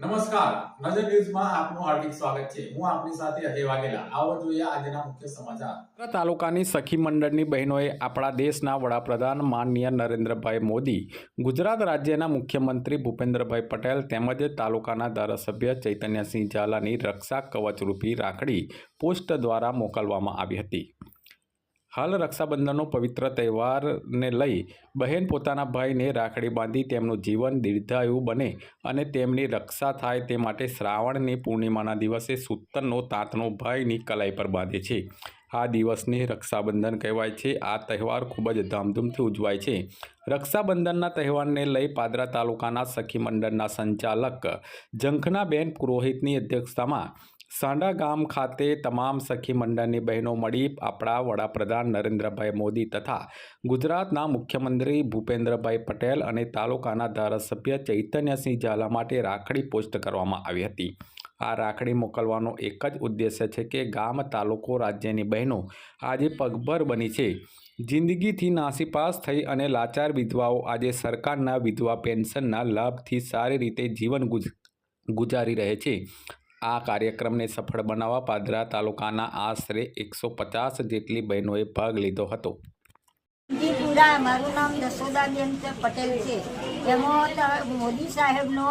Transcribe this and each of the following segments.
નમસ્કાર. નજર ન્યૂઝમાં આપનું હાર્દિક સ્વાગત છે. હું આપની સાથે અજય વાઘેલા. આવો જોઈએ આજના મુખ્ય સમાચાર. તાલુકાની સખી મંડળની બહેનોએ આપણા દેશના વડાપ્રધાન માનનીય નરેન્દ્રભાઈ મોદી, ગુજરાત રાજ્યના મુખ્યમંત્રી ભૂપેન્દ્રભાઈ પટેલ તેમજ તાલુકાના ધારાસભ્ય ચૈતન્યસિંહ ઝાલાની રક્ષા કવચરૂપી રાખડી પોસ્ટ દ્વારા મોકલવામાં આવી હતી. હાલ રક્ષાબંધનનો પવિત્ર તહેવારને લઈ બહેન પોતાના ભાઈને રાખડી બાંધી તેમનું જીવન દીર્ઘાયુ બને અને તેમની રક્ષા થાય તે માટે શ્રાવણની પૂર્ણિમાના દિવસે સૂતરનો, તાંતનો ભાઈની કલાઈ પર બાંધે છે. આ દિવસને રક્ષાબંધન કહેવાય છે. આ તહેવાર ખૂબ જ ધામધૂમથી ઉજવાય છે. રક્ષાબંધનના તહેવારને લઈ પાદરા તાલુકાના સખી મંડળના સંચાલક ઝંખનાબેન પુરોહિતની અધ્યક્ષતામાં સાંડા ગામ ખાતે તમામ સખી મંડળની બહેનો મળી આપણા વડાપ્રધાન નરેન્દ્રભાઈ મોદી તથા ગુજરાતના મુખ્યમંત્રી ભૂપેન્દ્રભાઈ પટેલ અને તાલુકાના ધારાસભ્ય ચૈતન્યસિંહ ઝાલા માટે રાખડી પોસ્ટ કરવામાં આવી હતી. આ રાખડી મોકલવાનો એક જ ઉદ્દેશ્ય છે કે ગામ, તાલુકો, રાજ્યની બહેનો આજે પગભર બની છે. જિંદગીથી નાસીપાસ થઈ અને લાચાર વિધવાઓ આજે સરકારના વિધવા પેન્શનના લાભથી સારી રીતે જીવન ગુજ, ગુજારી રહે છે. આ કાર્યક્રમને સફળ બનાવવા પાદરા તાલુકાના આશરે એકસો પચાસ જેટલી બહેનોએ ભાગ લીધો હતો. મારું નામ જશોદાબેન પટેલ છે. એમાં મોદી સાહેબનો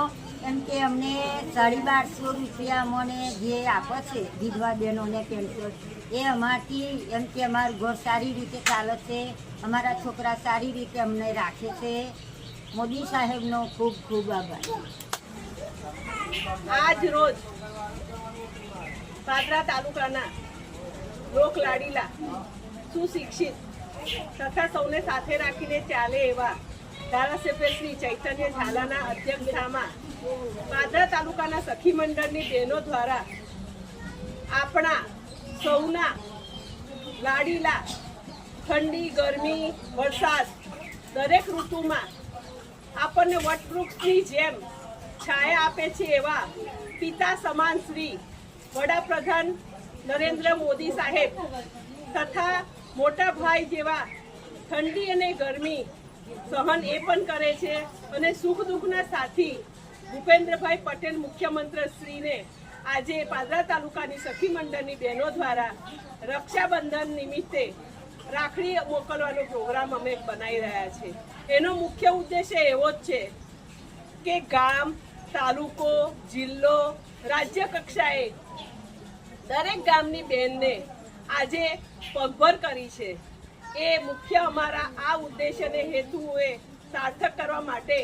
એમ કે અમને સાડી બારસો રૂપિયા અમને જે આપે છે, વિધવા બહેનોને પેન્શન, એ અમારથી એમ કે અમારું ઘર સારી રીતે ચાલે છે, અમારા છોકરા સારી રીતે અમને રાખે છે. મોદી સાહેબનો ખૂબ ખૂબ આભાર. આજ રોજ પાદરા તાલુકાના લોક લાડીલા સુશિક્ષિત તથા સૌને સાથે રાખીને ચાલે એવા ધારાસભ્ય શ્રી ચૈતન્ય ઝાલાના અધ્યક્ષતામાં પાદરા તાલુકાના સખી મંડળની બહેનો દ્વારા આપણા સૌના લાડીલા ઠંડી, ગરમી, વરસાદ દરેક ઋતુમાં આપણને વટવૃક્ષની જેમ છાયા આપે છે એવા પિતા સમાન શ્રી વડાપ્રધાન નરેન્દ્ર મોદી સાહેબ તથા મોટા ભાઈ જેવા ઠંડી અને ગરમી સહન એ પણ કરે છે અને સુખ દુઃખના સાથી ભૂપેન્દ્રભાઈ પટેલ મુખ્યમંત્રી શ્રીને આજે પાદરા તાલુકાની સખી મંડળની બહેનો દ્વારા રક્ષાબંધન નિમિત્તે રાખડી મોકલવાનો પ્રોગ્રામ અમે બનાવી રહ્યા છે. એનો મુખ્ય ઉદ્દેશ્ય એવો જ છે કે ગામ તાલુકો, જિલ્લો, રાજ્ય કક્ષાએ દરેક ગામની બહેનને આજે પગભર કરી છે. એ મુખ્ય અમારા આ ઉદ્દેશ્યને હેતુઓએ સાર્થક કરવા માટે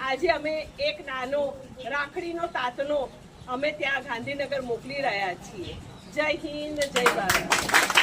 આજે અમે એક નાનો રાખડીનો તાતનો અમે ત્યાં ગાંધીનગર મોકલી રહ્યા છીએ. જય હિન્દ, જય ભારત.